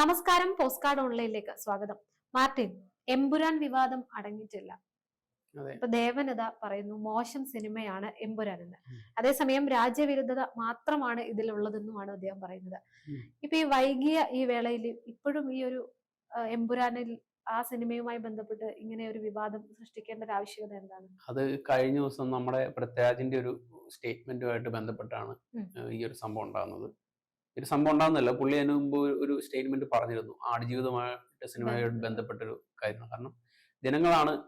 നമസ്കാരം post card ഓൺലൈനിലേക്ക് സ്വാഗതം. Martin Empuraan വിവാദം അടങ്ങിയിട്ടില്ല. ഇപ്പൊ ദേവനത പറയുന്നു മോശം സിനിമയാണ് എമ്പുരാൻ എന്ന്. അതേസമയം രാജ്യവിരുദ്ധത മാത്രമാണ് ഇതിലുള്ളതെന്നുമാണ് അദ്ദേഹം പറയുന്നത്. ഇപ്പൊ ഈ വൈകിയ ഈ വേളയിൽ ഇപ്പോഴും ഈ ഒരു എംപുരാനിൽ ആ സിനിമയുമായി ബന്ധപ്പെട്ട് ഇങ്ങനെ ഒരു വിവാദം സൃഷ്ടിക്കേണ്ട ഒരു ആവശ്യകത എന്താണ്? അത് കഴിഞ്ഞ ദിവസം നമ്മുടെ പൃഥ്വിരാജിന്റെ ഒരു സ്റ്റേറ്റ്മെന്റുമായിട്ട് ബന്ധപ്പെട്ടാണ്. ഈ ഒരു സംഭവം ഉണ്ടാകുന്നത്. ഒരു സംഭവം ഉണ്ടാകുന്നല്ല പുള്ളി അതിന് മുമ്പ് ഒരു- സ്റ്റേറ്റ്മെന്റ് പറഞ്ഞിരുന്നു. ആടുജീവിതമായിട്ട് സിനിമയോട് ബന്ധപ്പെട്ടൊരു കാര്യമാണ്. കാരണം ജനങ്ങളാണ്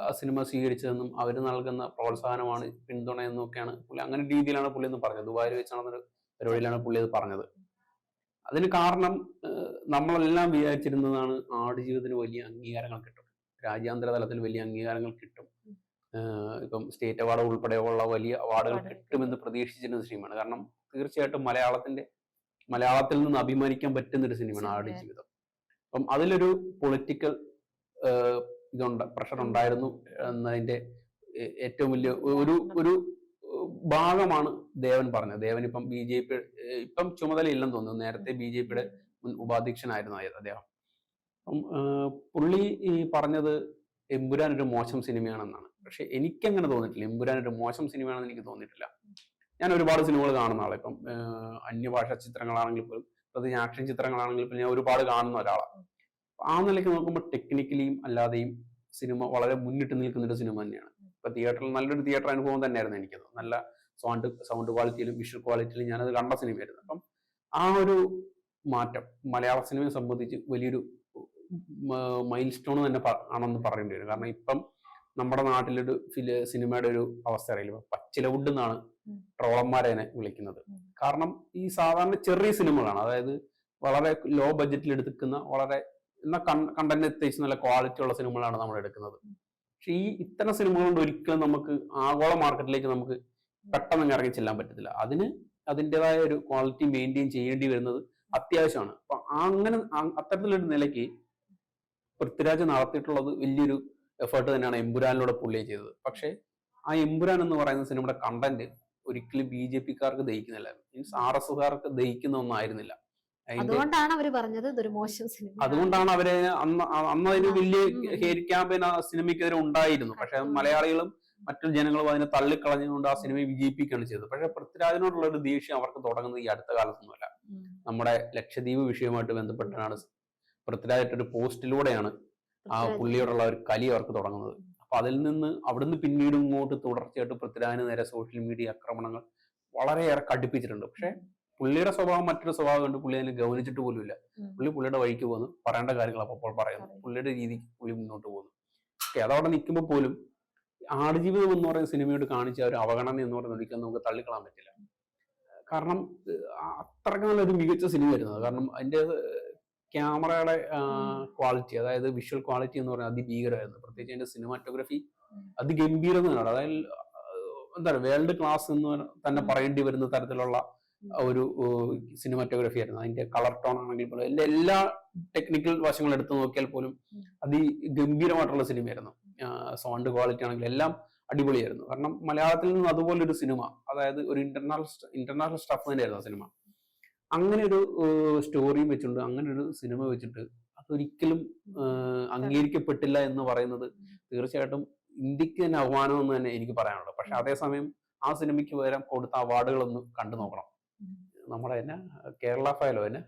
ആ സിനിമ സ്വീകരിച്ചതെന്നും അവർ നൽകുന്ന പ്രോത്സാഹനമാണ് പിന്തുണയെന്നും ഒക്കെയാണ് പുള്ളി അങ്ങനെ രീതിയിലാണ് പുള്ളി എന്ന് പറഞ്ഞത്. ദുബായിൽ വെച്ച് നടന്നൊരു പരിപാടിയിലാണ് പുള്ളി അത് പറഞ്ഞത്. അതിന് കാരണം നമ്മളെല്ലാം വിചാരിച്ചിരുന്നതാണ് ആടുജീവിതത്തിന് വലിയ അംഗീകാരങ്ങൾ കിട്ടും. രാജ്യാന്തര തലത്തിൽ വലിയ അംഗീകാരങ്ങൾ കിട്ടും. ഇപ്പം സ്റ്റേറ്റ് അവാർഡ് ഉൾപ്പെടെയുള്ള വലിയ അവാർഡുകൾ കിട്ടുമെന്ന് പ്രതീക്ഷിച്ചിരുന്ന സിനിമയാണ്. കാരണം തീർച്ചയായിട്ടും മലയാളത്തിന്റെ മലയാളത്തിൽ നിന്ന് അഭിമാനിക്കാൻ പറ്റുന്ന ഒരു സിനിമയാണ് ആടി ജീവിതം. അപ്പം അതിലൊരു പൊളിറ്റിക്കൽ ഇതുണ്ട് പ്രഷർ ഉണ്ടായിരുന്നു എന്നതിന്റെ ഏറ്റവും വലിയ ഒരു ഒരു ഭാഗമാണ് ദേവൻ പറഞ്ഞത്. ദേവൻ ഇപ്പം ബി ജെ പി ഇപ്പം ചുമതല ഇല്ലെന്ന് തോന്നുന്നു. നേരത്തെ ബി ജെ പിയുടെ മുൻ ഉപാധ്യക്ഷനായിരുന്നു അദ്ദേഹം. അപ്പം പുള്ളി ഈ പറഞ്ഞത് എമ്പുരാൻ ഒരു മോശം സിനിമയാണെന്നാണ്. പക്ഷെ എനിക്കങ്ങനെ തോന്നിയിട്ടില്ല. എമ്പുരാൻ ഒരു മോശം സിനിമയാണെന്ന് എനിക്ക് തോന്നിയിട്ടില്ല. ഞാൻ ഒരുപാട് സിനിമകൾ കാണുന്ന ആളെ ഇപ്പം അന്യഭാഷ ചിത്രങ്ങളാണെങ്കിൽ പോലും പ്രത്യേകിച്ച് ആക്ഷൻ ചിത്രങ്ങളാണെങ്കിൽ പോലും ഞാൻ ഒരുപാട് കാണുന്ന ഒരാളാണ് ആ നിലയ്ക്ക് നോക്കുമ്പോൾ ടെക്നിക്കലിയും അല്ലാതെയും സിനിമ വളരെ മുന്നിട്ട് നിൽക്കുന്ന ഒരു സിനിമ തന്നെയാണ് ഇപ്പൊ തിയേറ്ററിൽ നല്ലൊരു തിയേറ്റർ അനുഭവം തന്നെയായിരുന്നു എനിക്കത് നല്ല സൗണ്ട് സൗണ്ട് ക്വാളിറ്റിയിലും വിഷ്വൽ ക്വാളിറ്റിയിലും ഞാനത് കണ്ട സിനിമയായിരുന്നു അപ്പം ആ ഒരു മാറ്റം മലയാള സിനിമയെ സംബന്ധിച്ച് വലിയൊരു മൈൽ സ്റ്റോൺ തന്നെ ആണെന്ന് പറയേണ്ടി വരും കാരണം ഇപ്പം നമ്മുടെ നാട്ടിലൊരു ഫിൽ സിനിമയുടെ ഒരു അവസ്ഥ അറിയില്ല. പച്ചിലവുഡ് എന്നാണ്. ട്രോളന്മാരെ വിളിക്കുന്നത്. കാരണം ഈ സാധാരണ ചെറിയ സിനിമകളാണ്. അതായത് വളരെ ലോ ബഡ്ജറ്റിൽ എടുക്കുന്ന വളരെ എന്നാൽ കണ്ടന്റ് എത്തിച്ച് നല്ല ക്വാളിറ്റി ഉള്ള സിനിമകളാണ് നമ്മൾ എടുക്കുന്നത്. പക്ഷെ ഈ ഇത്തരം സിനിമകൾ കൊണ്ട് ഒരിക്കലും നമുക്ക് ആഗോള മാർക്കറ്റിലേക്ക് നമുക്ക് പെട്ടെന്ന് ഇറങ്ങി ചെല്ലാൻ പറ്റത്തില്ല. അതിന് അതിന്റെതായ ഒരു ക്വാളിറ്റി മെയിന്റെയിൻ ചെയ്യേണ്ടി വരുന്നത് അത്യാവശ്യമാണ്. അപ്പൊ അങ്ങനെ അത്തരത്തിലൊരു നിലയ്ക്ക് പൃഥ്വിരാജ് നടത്തിയിട്ടുള്ളത് വലിയൊരു എഫേർട്ട് തന്നെയാണ് എമ്പുരാനിലൂടെ പുള്ളി ചെയ്തത്. പക്ഷേ ആ എമ്പുരാൻ എന്ന് പറയുന്ന സിനിമയുടെ കണ്ടന്റ് ഒരിക്കലും ബി ജെ പിക്കാർക്ക് ദഹിക്കുന്നില്ല. മീൻസ് ആർ എസ് കാർക്ക് ദഹിക്കുന്ന ഒന്നായിരുന്നില്ല അതുകൊണ്ടാണ് അവർ പറഞ്ഞത് ഇതൊരു മോശം സിനിമ അതുകൊണ്ടാണ് അവരെ അന്ന് അന്ന് വലിയ ഹേരി ക്യാമ്പയിൻ ആ സിനിമയ്ക്കെതിരെ ഉണ്ടായിരുന്നു. പക്ഷെ മലയാളികളും മറ്റു ജനങ്ങളും അതിനെ തള്ളിക്കളഞ്ഞുകൊണ്ട് ആ സിനിമയെ വിജയിപ്പിക്കുകയാണ് ചെയ്തത്. പക്ഷെ പൃഥ്വിരാജിനോടുള്ള ഒരു ദേഷ്യം അവർക്ക് തുടങ്ങുന്നത് ഈ അടുത്ത കാലത്തൊന്നുമല്ല. നമ്മുടെ ലക്ഷദ്വീപ് വിഷയവുമായിട്ട് ബന്ധപ്പെട്ടാണ്. പൃഥ്വിരാജ് ഒരു പോസ്റ്റിലൂടെയാണ് ആ പുള്ളിയോടുള്ള ഒരു കലി അവർക്ക് തുടങ്ങുന്നത്. അപ്പൊ അതിൽ നിന്ന് അവിടുന്ന് പിന്നീട് ഇങ്ങോട്ട് തുടർച്ചയായിട്ട് പൃഥ്വിരാജിന് നേരെ സോഷ്യൽ മീഡിയ ആക്രമണങ്ങൾ വളരെയേറെ കടുപ്പിച്ചിട്ടുണ്ട്. പക്ഷെ പുള്ളിയുടെ സ്വഭാവം മറ്റൊരു സ്വഭാവം കണ്ട് പുള്ളി അതിനെ ഗൗനിച്ചിട്ട് പോലുമില്ല. ഇല്ല പുള്ളി പുള്ളിയുടെ വഴിക്ക് പോകുന്നു. പറയേണ്ട കാര്യങ്ങൾ അപ്പോൾ പറയുന്നു പറയും. പുള്ളിയുടെ രീതിക്ക് പുള്ളി മുന്നോട്ട് പോകുന്നു. ഓക്കെ അതവിടെ നിൽക്കുമ്പോൾ പോലും ആടുജീവിതം എന്ന് പറയുന്ന സിനിമയോട് കാണിച്ച ഒരു അവഗണന എന്ന് പറയുന്നത് ഒരിക്കലും നമുക്ക് തള്ളിക്കളാൻ പറ്റില്ല. കാരണം ഏഹ്, അത്രയ്ക്ക് നല്ലൊരു മികച്ച സിനിമ വരുന്നത് കാരണം അതിന്റെ ക്യാമറയുടെ ക്വാളിറ്റി അതായത് വിഷ്വൽ ക്വാളിറ്റി എന്ന് പറയുന്നത് അതിഭീകരമായിരുന്നു. പ്രത്യേകിച്ച് അതിന്റെ സിനിമാറ്റോഗ്രഫി. അതിഗംഭീരം തന്നെയാണ് അതായത് എന്താ പറയുക വേൾഡ് ക്ലാസ് എന്ന് തന്നെ. പറയേണ്ടി വരുന്ന തരത്തിലുള്ള ഒരു സിനിമാറ്റോഗ്രഫി ആയിരുന്നു. അതിന്റെ കളർ ടോൺ ആണെങ്കിൽ പോലും. എല്ലാ എല്ലാ ടെക്നിക്കൽ വശങ്ങൾ എടുത്തു നോക്കിയാൽ പോലും. അതിഗംഭീരമായിട്ടുള്ള സിനിമയായിരുന്നു. സൗണ്ട് ക്വാളിറ്റി ആണെങ്കിലും എല്ലാം അടിപൊളിയായിരുന്നു. കാരണം മലയാളത്തിൽ നിന്ന് അതുപോലൊരു സിനിമ അതായത് ഒരു ഇന്റർനാഷണൽ ഇന്റർനാഷണൽ സ്റ്റഫ് തന്നെയായിരുന്നു ആ സിനിമ. അങ്ങനെ ഒരു സ്റ്റോറിയും വെച്ചിട്ടുണ്ട്. അങ്ങനെ ഒരു സിനിമ വെച്ചിട്ട് അതൊരിക്കലും അംഗീകരിക്കപ്പെട്ടില്ല എന്ന് പറയുന്നത് തീർച്ചയായിട്ടും ഇന്ത്യയ്ക്ക് തന്നെ അപമാനം എന്ന് തന്നെ എനിക്ക് പറയാനുള്ളത് പക്ഷെ അതേസമയം ആ സിനിമയ്ക്ക് പകരം കൊടുത്ത അവാർഡുകളൊന്നും കണ്ടു നോക്കണം. നമ്മുടെ തന്നെ കേരള ഫയലോ തന്നെ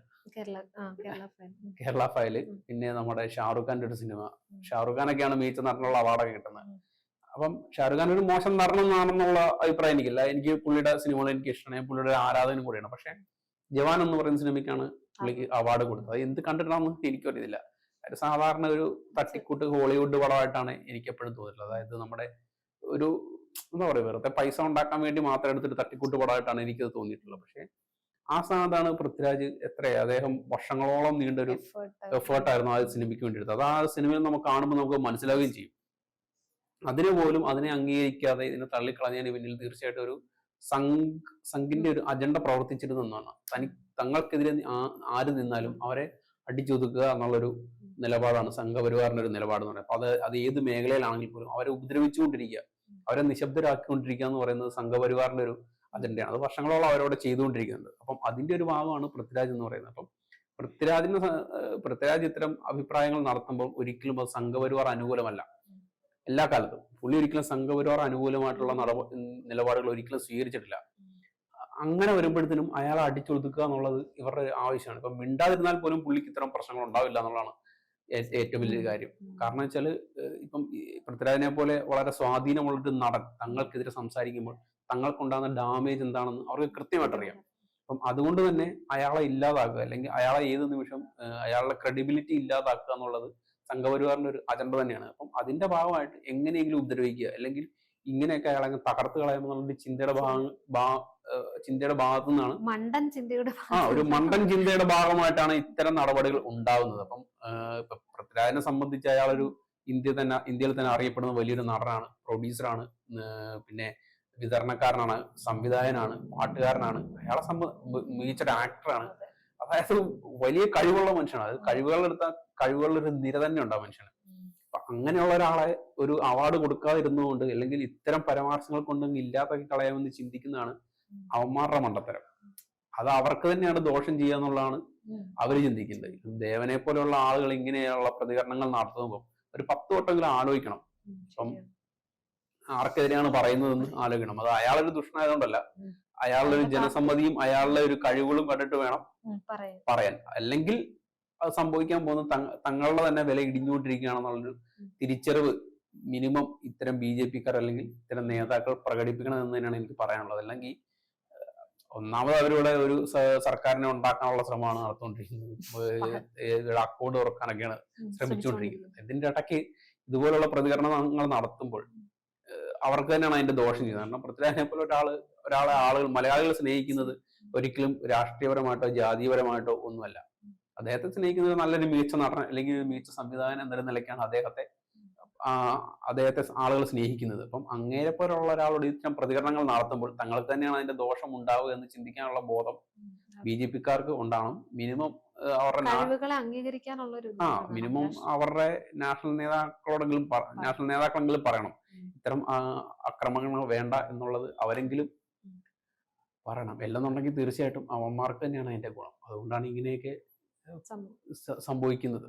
കേരള ഫയൽ. പിന്നെ നമ്മുടെ ഷാറുഖ് ഖാന്റെ ഒരു സിനിമ. ഷാറുഖ് ഖാനൊക്കെയാണ് മികച്ച നടനുള്ള അവാർഡൊക്കെ കിട്ടുന്നത്. അപ്പം ഷാറുഖ് ഖാൻ ഒരു മോശം നടനെന്നാണെന്നുള്ള അഭിപ്രായം എനിക്കില്ല. എനിക്ക് പുള്ളിയുടെ സിനിമകൾ എനിക്ക് ഇഷ്ടമാണ്. പുള്ളിയുടെ ആരാധകനും കൂടിയാണ്. പക്ഷെ ജവാൻ എന്ന് പറയുന്ന സിനിമയ്ക്കാണ് പുള്ളിക്ക് അവാർഡ് കൊടുത്തത്. അത് എന്ത് കണ്ടിട്ടാണെന്ന് എനിക്കും അറിയില്ല ഒരു സാധാരണ ഒരു തട്ടിക്കൂട്ട് ഹോളിവുഡ് പടമായിട്ടാണ് എനിക്ക് എപ്പോഴും തോന്നിയിട്ടുള്ളത്. അതായത് നമ്മുടെ ഒരു എന്താ പറയുക വെറുതെ പൈസ ഉണ്ടാക്കാൻ വേണ്ടി മാത്രം എടുത്തിട്ട് തട്ടിക്കൂട്ട് പടമായിട്ടാണ് എനിക്കത് തോന്നിയിട്ടുള്ളത്. പക്ഷേ ആ സ്ഥാനത്താണ് പൃഥ്വിരാജ് എത്രയാണ് അദ്ദേഹം വർഷങ്ങളോളം നീണ്ടൊരു. എഫേർട്ടായിരുന്നു ആ സിനിമയ്ക്ക് വേണ്ടി എടുത്തത് അത് ആ സിനിമയിൽ നമുക്ക് കാണുമ്പോൾ നമുക്ക് മനസ്സിലാവുകയും ചെയ്യും. അതിനെ പോലും അതിനെ അംഗീകരിക്കാതെ ഇതിനെ തള്ളിക്കളഞ്ഞതിന് പിന്നിൽ തീർച്ചയായിട്ടും ഒരു സംഘ് സംഘിന്റെ ഒരു അജണ്ട പ്രവർത്തിച്ചിരുന്നെന്നാണ് തനി തങ്ങൾക്കെതിരെ ആര് നിന്നാലും അവരെ അടിച്ചൊതുക്കുക എന്നുള്ളൊരു നിലപാടാണ് സംഘപരിവാറിന്റെ ഒരു നിലപാട് എന്ന് പറയുന്നത് അത് അത് ഏത് മേഖലയിലാണെങ്കിൽ പോലും അവരെ ഉപദ്രവിച്ചുകൊണ്ടിരിക്കുക. അവരെ നിശബ്ദരാക്കിക്കൊണ്ടിരിക്കുക എന്ന് പറയുന്നത് സംഘപരിവാറിന്റെ ഒരു അജണ്ടയാണ് അത് വർഷങ്ങളോളം അവരോട് ചെയ്തുകൊണ്ടിരിക്കുന്നുണ്ട്. അപ്പം അതിന്റെ ഒരു ഭാഗമാണ് പൃഥ്വിരാജ് എന്ന് പറയുന്നത്. അപ്പം പൃഥ്വിരാജിന് പൃഥ്വിരാജ് ഇത്തരം അഭിപ്രായങ്ങൾ നടത്തുമ്പോൾ ഒരിക്കലും അത് സംഘപരിവാർ അനുകൂലമല്ല. എല്ലാ കാലത്തും. പുള്ളി ഒരിക്കലും സംഘപരിവാർ അനുകൂലമായിട്ടുള്ള നടപ നിലപാടുകൾ ഒരിക്കലും സ്വീകരിച്ചിട്ടില്ല. അങ്ങനെ വരുമ്പോഴത്തേനും അയാളെ അടിച്ചൊതുക്കുക എന്നുള്ളത് ഇവരുടെ ആവശ്യമാണ്. ഇപ്പൊ മിണ്ടാതിരുന്നാൽ പോലും പുള്ളിക്ക് ഇത്തരം പ്രശ്നങ്ങൾ ഉണ്ടാവില്ല എന്നുള്ളതാണ് ഏറ്റവും വലിയ കാര്യം. കാരണം വെച്ചാൽ ഏഹ് ഇപ്പം പൃഥ്വിരാജിനെ പോലെ വളരെ സ്വാധീനമുള്ളൊരു നടൻ തങ്ങൾക്കെതിരെ സംസാരിക്കുമ്പോൾ തങ്ങൾക്കുണ്ടാകുന്ന ഡാമേജ് എന്താണെന്ന് അവർക്ക് കൃത്യമായിട്ട് അറിയാം. അപ്പം അതുകൊണ്ട് തന്നെ അയാളെ ഇല്ലാതാക്കുക അല്ലെങ്കിൽ അയാളെ ഏത് നിമിഷം അയാളുടെ ക്രെഡിബിലിറ്റി ഇല്ലാതാക്കുക എന്നുള്ളത് സംഘപരിവാറിന്റെ ഒരു അജണ്ട തന്നെയാണ്. അപ്പം അതിന്റെ ഭാഗമായിട്ട് എങ്ങനെയെങ്കിലും ഉപദ്രവിക്കുക അല്ലെങ്കിൽ ഇങ്ങനെയൊക്കെ അയാളെ അങ്ങ് തകർത്ത് കളയുമെന്നുള്ള ചിന്തയുടെ ഭാഗം ചിന്തയുടെ ഭാഗത്തു നിന്നാണ് മണ്ടൻ ചിന്തയുടെ ആ ഒരു മണ്ടൻ ചിന്തയുടെ ഭാഗമായിട്ടാണ് ഇത്തരം നടപടികൾ ഉണ്ടാവുന്നത് അപ്പം ഇപ്പൊ പൃഥ്വിരാജിനെ സംബന്ധിച്ച് അയാളൊരു ഇന്ത്യ തന്നെ ഇന്ത്യയിൽ തന്നെ അറിയപ്പെടുന്ന വലിയൊരു നടനാണ് പ്രൊഡ്യൂസറാണ് പിന്നെ വിതരണക്കാരനാണ് സംവിധായകനാണ് പാട്ടുകാരനാണ്. അയാളെ സംബന്ധ മികച്ചൊരു ആക്ടറാണ് അതായത് വലിയ കഴിവുള്ള മനുഷ്യനാണ്. അത് കഴിവുകളെടുത്ത കഴിവുകളുടെ ഒരു നിര തന്നെ ഉണ്ട് ആ മനുഷ്യന്. അപ്പൊ അങ്ങനെയുള്ള ഒരാളെ ഒരു അവാർഡ് കൊടുക്കാതിരുന്നുകൊണ്ട് അല്ലെങ്കിൽ ഇത്തരം പരാമർശങ്ങൾ കൊണ്ടൊന്നും ഇല്ലാതാക്കി കളയാമെന്ന് ചിന്തിക്കുന്നതാണ് അവന്മാരുടെ മണ്ടത്തരം. അത് അവർക്ക് തന്നെയാണ് ദോഷം ചെയ്യുക എന്നുള്ളതാണ് അവർ ചിന്തിക്കുന്നത്. ദേവനെ പോലെയുള്ള ആളുകൾ ഇങ്ങനെയുള്ള പ്രതികരണങ്ങൾ നടത്തുമ്പോൾ ഒരു പത്ത് വട്ടമെങ്കിലും ആലോചിക്കണം. അപ്പം ആർക്കെതിരെയാണ് പറയുന്നതെന്ന് ആലോചിക്കണം. അത് അയാളൊരു ദുഷ്ടനായതുകൊണ്ടല്ല. അയാളുടെ ഒരു ജനസമ്മതിയും അയാളുടെ ഒരു കഴിവുകളും കണ്ടിട്ട് വേണം പറയാം പറയാൻ. അല്ലെങ്കിൽ അത് സംഭവിക്കാൻ പോകുന്ന തങ്ങ- തങ്ങളുടെ തന്നെ വില ഇടിഞ്ഞുകൊണ്ടിരിക്കുകയാണെന്നുള്ളൊരു തിരിച്ചറിവ് മിനിമം ഇത്തരം ബി ജെ പിക്കാർ അല്ലെങ്കിൽ ഇത്തരം നേതാക്കൾ പ്രകടിപ്പിക്കണം എന്ന് തന്നെയാണ് എനിക്ക് പറയാനുള്ളത്. അല്ലെങ്കിൽ ഒന്നാമത് അവരിവിടെ ഒരു സർക്കാരിനെ ഉണ്ടാക്കാനുള്ള ശ്രമമാണ് നടത്തുകൊണ്ടിരിക്കുന്നത്. അക്കൗണ്ട് തുറക്കാനൊക്കെയാണ് ശ്രമിച്ചുകൊണ്ടിരിക്കുന്നത്. ഇതിന്റെ ഇടയ്ക്ക് ഇതുപോലുള്ള പ്രതികരണങ്ങൾ നടത്തുമ്പോൾ അവർക്ക് തന്നെയാണ് അതിന്റെ ദോഷം ചെയ്യുന്നത് കാരണം പൃഥ്വിരാജിനെ പോലെ ഒരാൾ ഒരാളെ ആളുകൾ മലയാളികൾ സ്നേഹിക്കുന്നത് ഒരിക്കലും രാഷ്ട്രീയപരമായിട്ടോ ജാതിപരമായിട്ടോ ഒന്നുമല്ല. അദ്ദേഹത്തെ സ്നേഹിക്കുന്നത് നല്ലൊരു മികച്ച നടൻ അല്ലെങ്കിൽ ഒരു മികച്ച സംവിധാനം എന്നൊരു നിലയ്ക്കാണ് അദ്ദേഹത്തെ അദ്ദേഹത്തെ ആളുകൾ സ്നേഹിക്കുന്നത്. അപ്പം അങ്ങേരെ പോലുള്ള ഒരാളോട് ഇത്തരം പ്രതികരണങ്ങൾ നടത്തുമ്പോൾ തങ്ങൾക്ക് തന്നെയാണ് അതിന്റെ ദോഷം ഉണ്ടാവുക എന്ന് ചിന്തിക്കാനുള്ള ബോധം ബി ജെ പിക്കാർക്ക് ഉണ്ടാവണം. മിനിമം അവരുടെ അംഗീകരിക്കാനുള്ള ആ മിനിമം അവരുടെ നാഷണൽ നേതാക്കളോടെങ്കിലും നാഷണൽ നേതാക്കളെങ്കിലും പറയണം. ഇത്തരം ആ, അക്രമങ്ങൾ വേണ്ട എന്നുള്ളത് അവരെങ്കിലും പറയണം. അല്ലെന്നുണ്ടെങ്കിൽ തീർച്ചയായിട്ടും അവന്മാർക്ക് തന്നെയാണ് അതിന്റെ ഗുണം. അതുകൊണ്ടാണ് ഇങ്ങനെയൊക്കെ സംഭവിക്കുന്നത്.